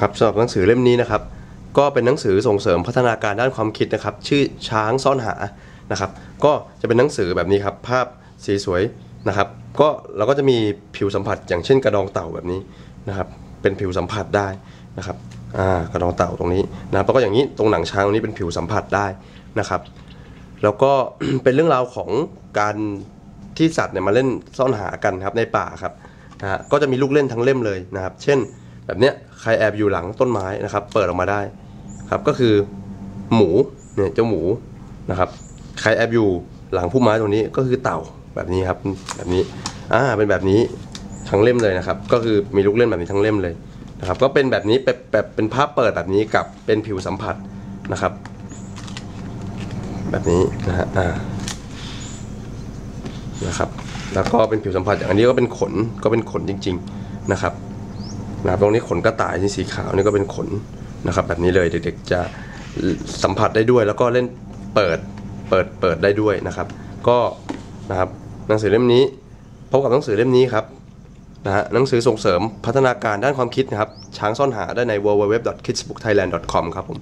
ครับสำหรับหนังสือเล่มนี้นะครับ ก็เป็นหนังสือส่งเสริมพัฒนาการด้านความคิดนะครับ ชื่อช้างซ่อนหานะครับ ก็จะเป็นหนังสือแบบนี้ครับ ภาพสีสวยนะครับ ก็เราก็จะมีผิวสัมผัส อย่างเช่นกระดองเต่าแบบนี้นะครับ เป็นผิวสัมผัสได้นะครับอ่ากระดองเต่าตรงนี้นะครับแล้วก็อย่างนี้ตรงหนังช้างตรงนี้เป็นผิวสัมผัสได้นะครับ แล้วก็เป็นเรื่องราวของการที่สัตว์เนี่ยมาเล่นซ่อนหากันครับในป่าครับนะฮะก็จะมีลูกเล่นทั้งเล่มเลยนะครับ เช่น แบบเนี้ยใครแอบอยู่หลังต้นไม้นะครับ เปิดออกมาได้ครับก็คือหมูเนี่ยเจ้าหมูนะครับ ใครแอบอยู่หลังพุ่มไม้ตรงนี้ก็คือเต่าแบบนี้ครับแบบนี้อ่าเป็นแบบนี้ทั้งเล่มเลยนะครับ ก็คือมีลูกเล่นแบบนี้ทั้งเล่มเลยนะครับ ก็เป็นแบบนี้แบบแบบเป็นภาพเปิดแบบนี้กับเป็นผิวสัมผัสนะครับ แบบนี้นะฮะอ่านะครับ แล้วก็เป็นผิวสัมผัสอย่างอันนี้ก็เป็นขนก็เป็นขนจริง ๆนะครับ นะครับตรงนี้ขนกระต่ายที่สีขาวนี่ก็เป็นขนนะครับแบบนี้เลยเด็กๆจะสัมผัสได้ด้วย แล้วก็เล่นเปิดเปิดเปิดได้ด้วยนะครับ ก็นะครับหนังสือเล่มนี้พบกับหนังสือเล่มนี้ครับนะฮะหนังสือส่งเสริมพัฒนาการด้านความคิดนะครับช้างซ่อนหาได้ใน www.kidsbookthailand.com ครับผม